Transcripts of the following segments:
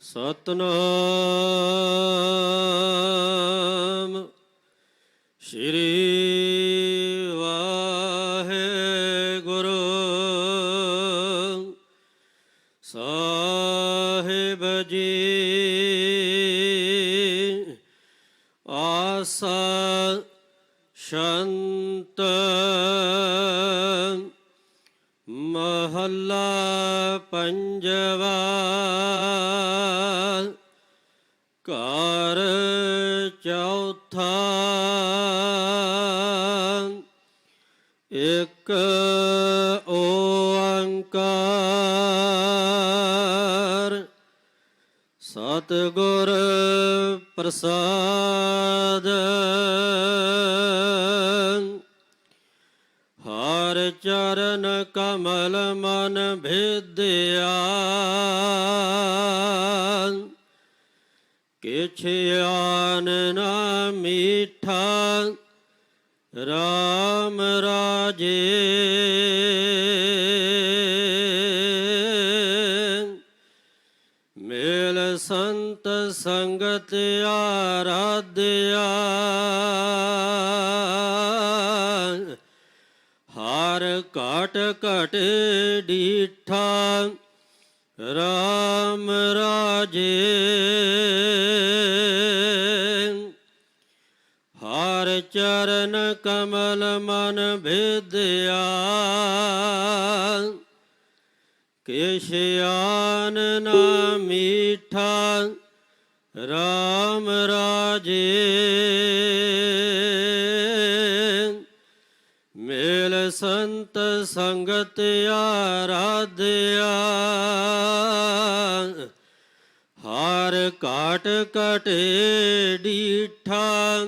ਸਤਨਾਮ। ਸ਼੍ਰੀ ਵਾਹਿਗੁਰੂ। ਸਾਹਿਬ ਜੀ ਆਸਾ ਸ਼ੰਤ ਮਹੱਲਾ ਪੰਜਵਾ। ਘਰ ਚੌਥਾ। ਇੱਕ ਓੰਕਾਰ। ਸਤਿਗੁਰ ਪ੍ਰਸਾਦ। ਹਰ ਚਰਨ ਕਮਲ ਮਨ ਭੇਦਿਆ। ਕਿਛ ਆਨ ਨਾ ਮੀਠਾ RAM ਰਾਜੇ। ਮੇਲ ਸੰਤ ਸੰਗਤ ਆਰਾਧਿਆ। ਘਟ ਘਟ ਡੀਠਾ RAM ਰਾਜੇ। ਹਰ ਚਰਨ ਕਮਲ ਮਨ ਭੇਦਿਆ ਕਿਛ ਆਨ ਨਾ ਮੀਠਾ RAM ਰਾਜੇ। ਸੰਤ ਸੰਗਤ ਆਰਾਧਿਆ। ਹਾਰ ਕਾਟ ਕਟੇ ਡੀਠਾ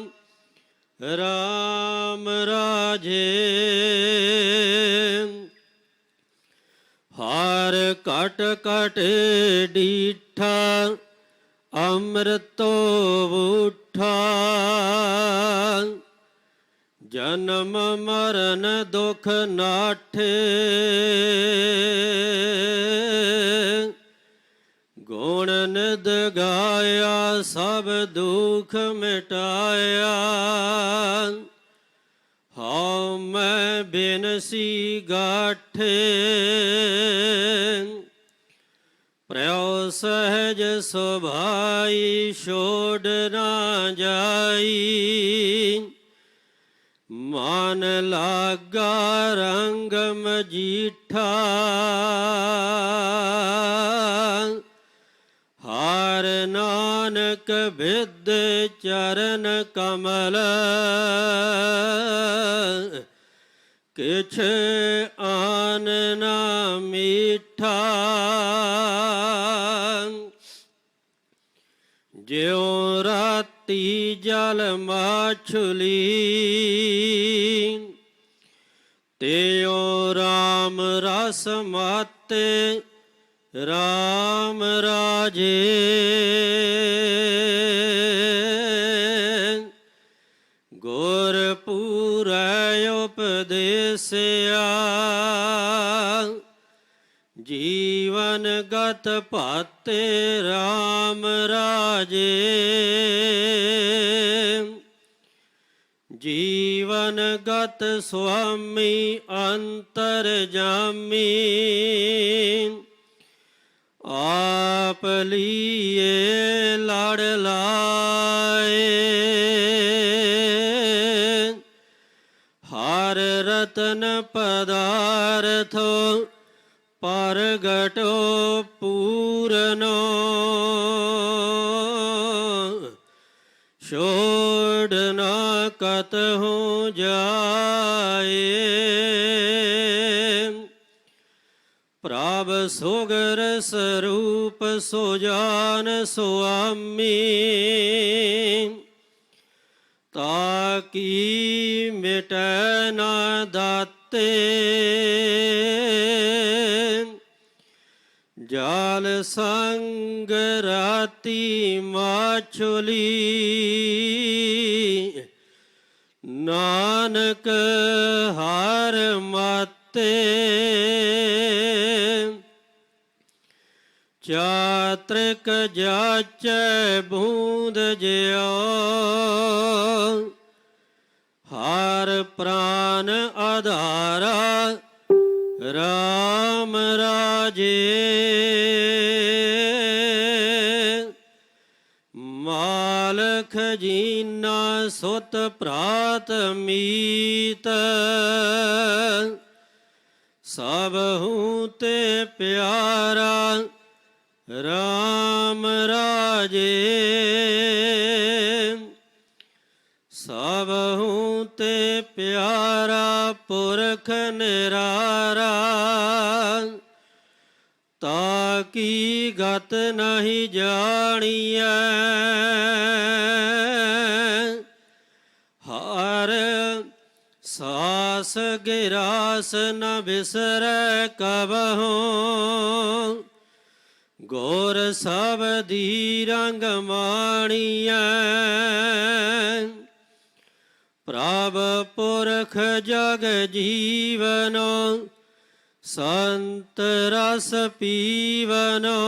RAM ਰਾਜੇ। ਹਾਰ ਕਟ ਕਟ ਡੀਠਾ ਅੰਮ੍ਰਿਤੋ ਜਨਮ ਮਰਨ ਦੁਖ ਨਾਠੇ। ਗੁਣ ਨਿਦ ਗਾਇਆ, ਸਭ ਦੁਖ ਮਿਟਾਇਆ। ਹਉ ਮੈਂ ਬਿਨਸੀ ਗਾਠੇ। ਪ੍ਰਯੋ ਸਹਜ ਸੁਭਾਈ, ਛੋੜ ਨਾ ਜਾਈ। ਮਨ ਲਾਗਾ ਰੰਗ ਮਜੀਠਾ। ਹਰ ਨਾਨਕ ਵਿਦ ਚਰਨ ਕਮਲ। ਕਿਛ ਆਨ ਨਾ ਮੀਠਾ। ਜਿਉ ਰਾਤੀ ਜਲ ਮਾਛੁਲੀ ਤਿਉ ਰਾਮ ਰਸ ਮਾਤੇ ਰਾਮ ਰਾਜੇ। ਗੁਰ ਪੂਰੈ ਉਪਦੇਸਿਆ। ਜੀਵਨ ਗਤ ਭਾਤੇ RAM ਰਾਜੇ। ਜੀਵਨ ਗਤ ਸੁਆਮੀ ਅੰਤਰ ਜਾਮੀ। ਆਪ ਲੀਏ ਲੜ ਲਾਏ। ਹਰ ਰਤਨ ਪਦਾਰਥੋ ਪਰਗਟੋ ਪੂਰਨੋ ਛੋੜ ਨਾ ਕਤ ਹੋ ਜਾਏ। ਪ੍ਰਭ ਸੁਗਰ ਸਰੂਪ ਸੁਜਾਨ ਸੁਆਮੀ ਤਾਕੀ ਮਿਟੈ ਨਾ ਦਾਤੇ। ਜਾਲ ਸੰਗ ਰਾਤੀ ਮਾਛੁਲੀ। ਨਾਨਕ ਹਾਰ ਮਾਤੇ। ਚਾਤ੍ਰਿਕ ਜਾਚੈ ਬੂੰਦ ਜਿਉ। ਹਾਰ ਪ੍ਰਾਨ ਆਧਾਰਾ ਰਾਮ ਰਾਜੇ ਮਾਲ ਖਜੀਨਾ ਸੁਤ ਪ੍ਰਾਤ ਮੀਤ ਸਭ ਹੂੰ ਤੇ ਪਿਆਰਾ ਰਾਮ ਰਾਜੇ ਸਭ ਤੇ ਪਿਆਰਾ ਪੁਰਖ ਨਿਰਾਰਾ ਤਾ ਕੀ ਗਤ ਨਹੀਂ ਜਾਣੀਐ। ਹਰ ਸਾਸ ਗਿਰਾਸ ਨ ਬਿਸਰੈ ਕਬਹੂ, ਗੋਰ ਸਭ ਦੀ ਰੰਗ ਮਾਣੀਐ। ਪ੍ਰਭ ਪੁਰਖ ਜਗ ਜੀਵਨੋ, ਸੰਤ ਰਸ ਪੀਵਨੋ।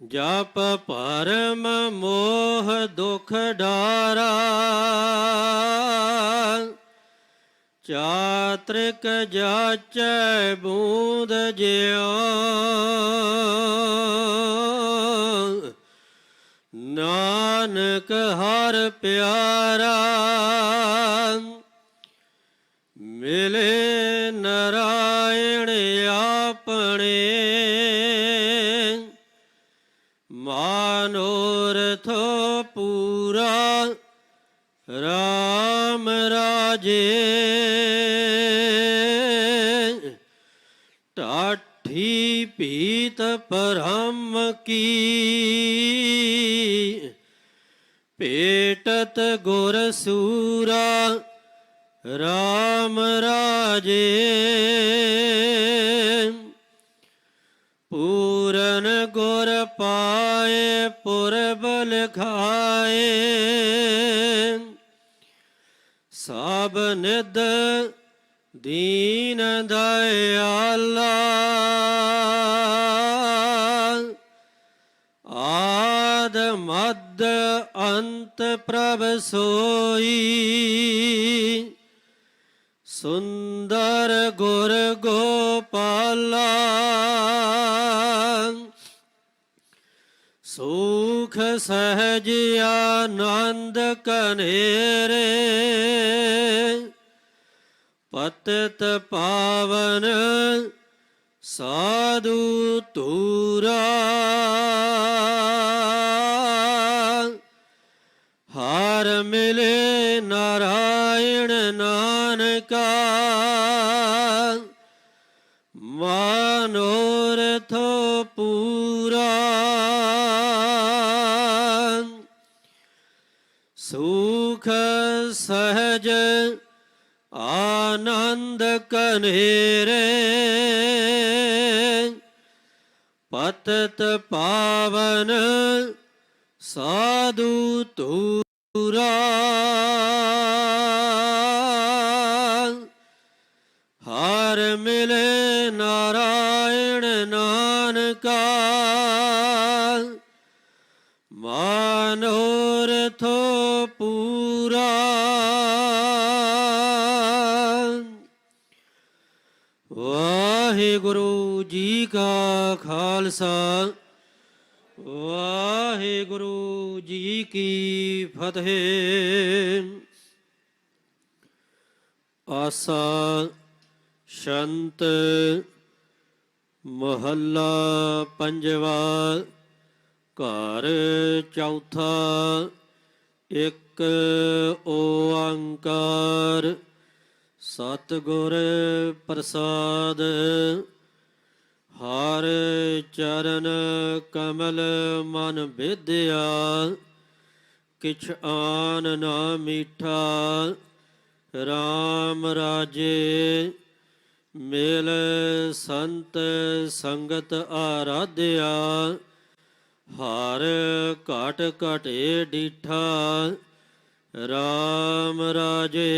ਜਪ ਪਰਮ ਮੋਹ ਦੁਖ ਡਾਰਾ, ਚਾਤ੍ਰਿਕ ਜਾਚੈ ਬੂੰਦ ਜਿਉ। ਨਾਨਕ ਹਰ ਪਿਆਰਾ ਮਿਲੇ ਨਰਾਇਣ ਆਪਣੇ ਮਾਨੋਰਥ ਪੂਰਾ ਰਾਮ ਰਾਜੇ ਟਾਠੀ ਪੀਤ ਪਰਮ ਕੀ ਪੇਟਤ ਗੁਰ ਸੂਰਾ ਰਾਮ ਰਾਜੇ। ਪੂਰਨ ਗੁਰ ਪਾਏ ਪੁਰਬਲ ਖਾਏ ਸਭ ਨਿਦ ਦੀਨ ਦਇਆਲਾ। ਮਦ ਅੰਤ ਪ੍ਰਭ ਸੋਈ। ਸੁੰਦਰ ਗੁਰ ਗੋਪਾਲਾ, ਸੁਖ ਸਹਜ ਆਨੰਦ ਕਨੇਰੇ ਪਤਤ ਪਾਵਨ ਸਾਧੂ ਤੂਰਾ ਹਾਰ ਮਿਲੇ ਨਾਰਾਇਣ ਨਾਨਕਾ। ਮਾਨੋਰਥ ਪੂਰਾ। ਸੁਖ ਸਹਜ ਆਨੰਦ ਕਨੇਰੇ ਪਤਤ ਪਾਵਨ ਸਾਧੂ ਤੂ ਪੂਰਾ ਹਰ ਮਿਲੇ ਨਾਰਾਇਣ ਨਾਨਕਾ। ਥੋ ਪੂਰਾ। ਵਾਹਿਗੁਰੂ ਜੀ ਕਾ ਖਾਲਸਾ। ਵਾਹਿਗੁਰੂ ਜੀ ਕੀ ਫਤਿਹ। ਆਸਾ ਸ਼ੰਤ ਮਹੱਲਾ ਪੰਜਵਾ ਘਰ ਚੌਥਾ ਇੱਕ ਓੰਕਾਰ ਸਤਿਗੁਰ ਪ੍ਰਸਾਦ। ਹਰ ਚਰਨ ਕਮਲ ਮਨ ਵਿਦਿਆ ਕਿਛ ਆਨ ਨਾ ਮੀਠਾ RAM ਰਾਜੇ ਮੇਲ ਸੰਤ ਸੰਗਤ ਆਰਾਧਿਆ, ਹਰ ਘਟ ਘਟੇ ਡੀਠਾ RAM ਰਾਜੇ।